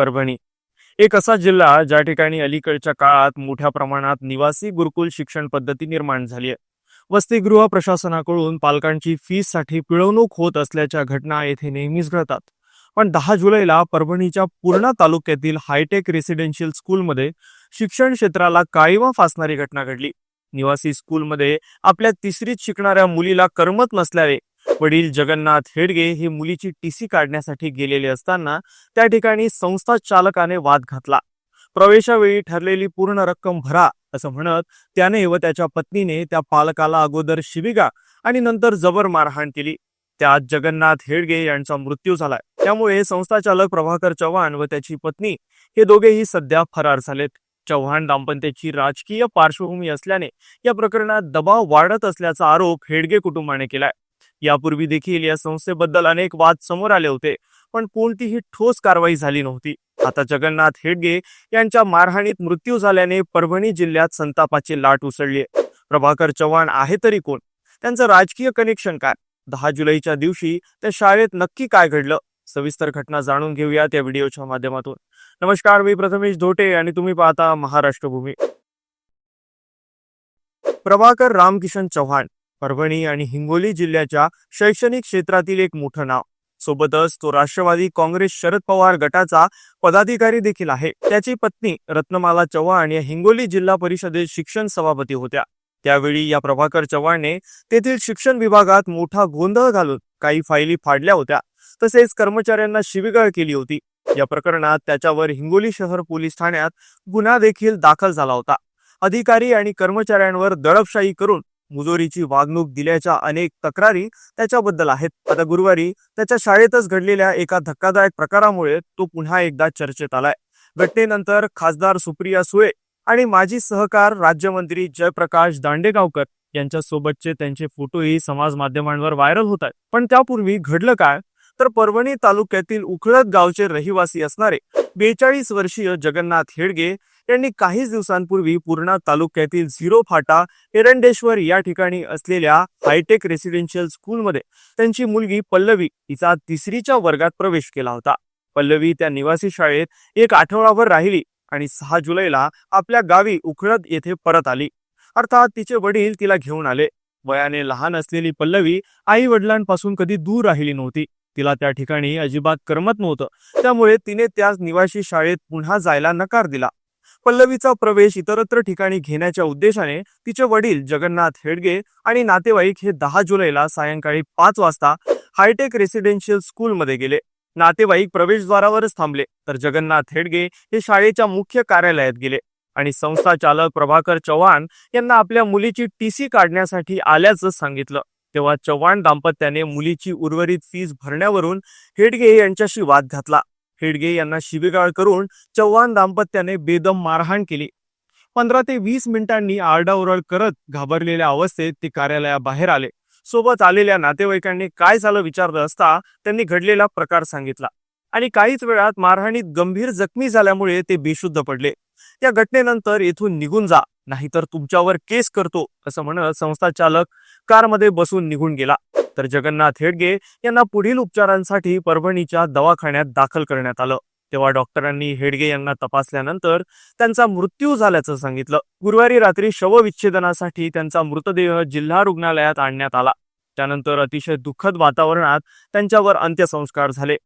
परभणी. एक असा जिल्हा ज्या ठिकाणी अलीकडच्या काळात मोठ्या प्रमाणात निवासी गुरुकुल शिक्षण पद्धती निर्माण झाली आहे. वसतिगृह प्रशासनाकडून पालकांची फीससाठी पिळवणूक होत असल्याच्या घटना येथे नेहमीच घडतात. पण दहा जुलैला परभणीच्या पूर्णा तालुक्यातील हायटेक रेसिडेन्शियल स्कूलमध्ये शिक्षण क्षेत्राला काळीमा फासणारी घटना घडली. निवासी स्कूलमध्ये आपल्या तिसरीत शिकणाऱ्या मुलीला करमत नसल्याने वडील जगन्नाथ हेडगे हे मुलीची टीसी काढण्यासाठी गेलेले असताना त्या ठिकाणी संस्था चालकाने वाद घातला. प्रवेशावेळी ठरलेली पूर्ण रक्कम भरा असं म्हणत त्याने व त्याच्या पत्नीने त्या पालकाला अगोदर शिबिगा आणि नंतर जबर मारहाण केली. त्यात जगन्नाथ हेडगे यांचा मृत्यू झालाय. त्यामुळे संस्था चालक प्रभाकर चव्हाण व त्याची पत्नी हे दोघेही सध्या फरार झालेत. चव्हाण दाम्पत्याची राजकीय पार्श्वभूमी असल्याने या प्रकरणात दबाव वाढत असल्याचा आरोप हेडगे कुटुंबाने केलाय. यापूर्वी देखील या संस्थेबद्दल अनेक वाद समोर आले होते पण कोणतीही ठोस कारवाई झाली नव्हती. आता जगन्नाथ हेडगे यांच्या मारहाणीत मृत्यू झाल्याने परभणी जिल्ह्यात संतापाची लाट उसळली प्रभाकर चव्हाण आहे तरी कोण? त्यांचं राजकीय कनेक्शन काय? दहा जुलैच्या दिवशी त्या शाळेत नक्की काय घडलं? सविस्तर घटना जाणून घेऊयात या व्हिडिओच्या माध्यमातून. नमस्कार मी प्रथमेश धोटे आणि तुम्ही पाहता महाराष्ट्र भूमी प्रभाकर रामकिशन चव्हाण परभणी आणि हिंगोली जिल्ह्याच्या शैक्षणिक क्षेत्रातील एक मोठं नाव. सोबतच तो राष्ट्रवादी काँग्रेस शरद पवार गटाचा पदाधिकारी देखील आहे. त्याची पत्नी रत्नमाला चव्हाण या हिंगोली जिल्हा परिषदेत शिक्षण सभापती होत्या. त्यावेळी या प्रभाकर चव्हाणने तेथील शिक्षण विभागात मोठा गोंधळ घालून काही फायली फाडल्या होत्या. तसेच कर्मचाऱ्यांना शिवीगाळ केली होती. या प्रकरणात त्याच्यावर हिंगोली शहर पोलीस ठाण्यात गुन्हा देखील दाखल झाला होता. अधिकारी आणि कर्मचाऱ्यांवर दडपशाही करून मुजोरीची वागणूक दिल्याच्या अनेक तक्रारी त्याच्याबद्दल आहेत. आता गुरुवारी त्याच्या शाळेतच घडलेल्या एका धक्कादायक प्रकारामुळे तो पुन्हा एकदा चर्चेत आलाय. घटनेनंतर खासदार सुप्रिया सुळे आणि माजी सहकार राज्यमंत्री जयप्रकाश दांडेगावकर यांच्या सोबतचे त्यांचे फोटोही समाज माध्यमांवर व्हायरल होत आहेत. पण त्यापूर्वी घडलं काय? तर परभणी तालुक्यातील उखळत गावचे रहिवासी असणारे बेचाळीस वर्षीय जगन्नाथ हेडगे यांनी काहीच दिवसांपूर्वी पूर्णा तालुक्यातील झिरो फाटा एरंडेश्वर या ठिकाणी असलेल्या हायटेक रेसिडेन्शियल स्कूलमध्ये त्यांची मुलगी पल्लवी हिचा तिसरीच्या वर्गात प्रवेश केला होता. पल्लवी त्या निवासी शाळेत एक आठवडाभर राहिली आणि सहा जुलैला आपल्या गावी उखळत येथे परत आली. अर्थात तिचे वडील तिला घेऊन आले. वयाने लहान असलेली पल्लवी आई वडिलांपासून कधी दूर राहिली नव्हती. तिला त्या ठिकाणी अजिबात करमत नव्हतं. त्यामुळे तिने त्याच निवासी शाळेत पुन्हा जायला नकार दिला. पल्लवीचा प्रवेश इतरत्र ठिकाणी घेण्याच्या उद्देशाने तिचे वडील जगन्नाथ हेडगे आणि नातेवाईक हे दहा जुलैला सायंकाळी पाच वाजता हायटेक रेसिडेन्शियल स्कूलमध्ये गेले. नातेवाईक प्रवेशद्वारावरच थांबले तर जगन्नाथ हेडगे हे शाळेच्या मुख्य कार्यालयात गेले आणि संस्था चालक प्रभाकर चव्हाण यांना आपल्या मुलीची टीसी काढण्यासाठी आल्याचं सांगितलं. तेव्हा चव्हाण दाम्पत्याने मुलीची उर्वरित फीस भरण्यावरून हेडगे यांच्याशी वाद घातला. हेडगे यांना शिबिगाळ करून चव्हाण दाम्पत्याने बेदम मारहाण केली. पंधरा ते वीस मिनिटांनी आरडाओरड करत घाबरलेल्या अवस्थेत ते कार्यालयाबाहेर आले. सोबत आलेल्या नातेवाईकांनी काय झालं विचारलं असता त्यांनी घडलेला प्रकार सांगितला. आणि काहीच वेळात मारहाणीत गंभीर जखमी झाल्यामुळे ते बेशुद्ध पडले. या घटनेनंतर येथून निघून जा नाहीतर तुमच्यावर केस करतो असं म्हणत संस्था चालक कारमध्ये बसून निघून गेला. तर जगन्नाथ हेडगे यांना पुढील उपचारांसाठी परभणीच्या दवाखान्यात दाखल करण्यात आलं. तेव्हा डॉक्टरांनी हेडगे यांना तपासल्यानंतर त्यांचा मृत्यू झाल्याचं सांगितलं. गुरुवारी रात्री शवविच्छेदनासाठी त्यांचा मृतदेह जिल्हा रुग्णालयात आणण्यात आला. त्यानंतर अतिशय दुःखद वातावरणात त्यांच्यावर अंत्यसंस्कार झाले.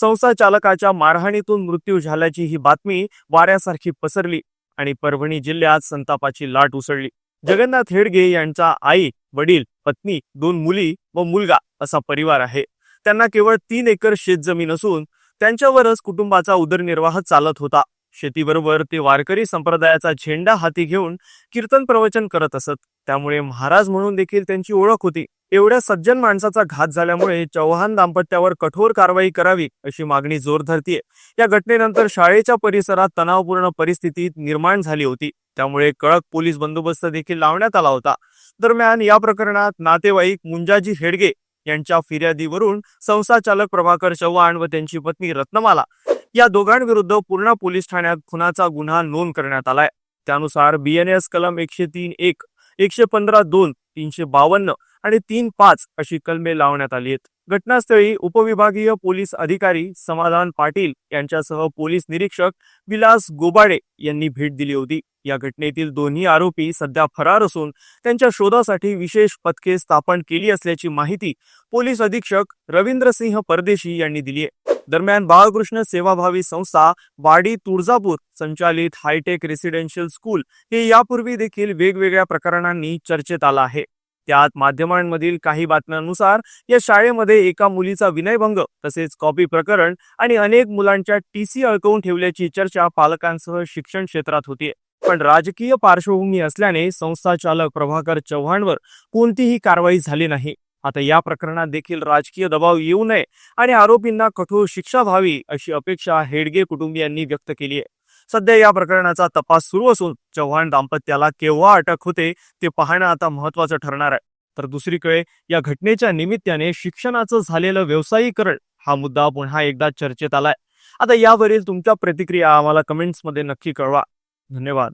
संस्था चालकाच्या मारहाणीतून मृत्यू झाल्याची ही बातमी वाऱ्यासारखी पसरली आणि परभणी जिल्ह्यात संतापाची लाट उसळली. जगन्नाथ हेडगे यांचा आई वडील पत्नी दोन मुली व मुलगा असा परिवार आहे. त्यांना केवळ तीन एकर शेतजमीन असून त्यांच्यावरच कुटुंबाचा उदरनिर्वाह चालत होता. शेतीबरोबर ते वारकरी संप्रदायाचा झेंडा हाती घेऊन कीर्तन प्रवचन करत असत. त्यामुळे महाराज म्हणून देखील त्यांची ओळख होती. एवढ्या सज्जन माणसाचा घात झाल्यामुळे चव्हाण दाम्पत्यावर कठोर कारवाई करावी अशी मागणी जोर धरतीये. या घटनेनंतर शाळेच्या परिसरात तणावपूर्ण परिस्थिती निर्माण झाली होती. त्यामुळे कडक पोलीस बंदोबस्त देखील लावण्यात आला होता. दरम्यान या प्रकरणात नातेवाईक मुंजाजी हेडगे यांच्या फिर्यादीवरून संस्थाचालक प्रभाकर चव्हाण व त्यांची पत्नी रत्नमाला या दोघांविरुद्ध पूर्णा पोलीस ठाण्यात खुनाचा गुन्हा नोंद करण्यात आलाय. त्यानुसार बीएनएस कलम एकशे तीन एक एकशे पंधरा दोन तीनशे बावन्न आणि तीन पाच अशी कलमे लावण्यात आली आहेत. घटनास्थळी उपविभागीय पोलीस अधिकारी समाधान पाटील यांच्यासह पोलीस निरीक्षक विलास गोबाडे यांनी भेट दिली होती. या घटनेतील दोन्ही आरोपी सध्या फरार असून त्यांच्या शोधासाठी विशेष पथके स्थापन केली असल्याची माहिती पोलीस अधीक्षक रवींद्र सिंह परदेशी यांनी दिली आहे. दरम्यान बाळकृष्ण सेवाभावी संस्था वाडी तुळजापूर संचालित हायटेक रेसिडेन्शियल स्कूल हे यापूर्वी देखील वेगवेगळ्या प्रकरणांनी चर्चेत आलं आहे. त्यात माध्यमांमधील काही बातम्यांनुसार या शाळेमध्ये एका मुलीचा विनयभंग तसेच कॉपी प्रकरण आणि अनेक मुलांच्या टीसी अडकवून ठेवल्याची चर्चा पालकांसह शिक्षण क्षेत्रात होतीये पण राजकीय पार्श्वभूमी असल्याने संस्था चालक प्रभाकर चव्हाणवर कोणतीही कारवाई झाली नाही. आता या प्रकरणात देखील राजकीय दबाव येऊ नये आणि आरोपींना कठोर शिक्षा व्हावी अशी अपेक्षा हेडगे कुटुंबियांनी व्यक्त केली आहे. सध्या या प्रकरणाचा तपास सुरू असून चव्हाण दाम्पत्याला केव्हा अटक होते ते पाहणं आता महत्वाचं ठरणार आहे. तर दुसरीकडे या घटनेच्या निमित्ताने शिक्षणाचं झालेलं व्यावसायीकरण हा मुद्दा पुन्हा एकदा चर्चेत आलाय. आता यावरील तुमच्या प्रतिक्रिया आम्हाला कमेंट्समध्ये नक्की कळवा. धन्यवाद.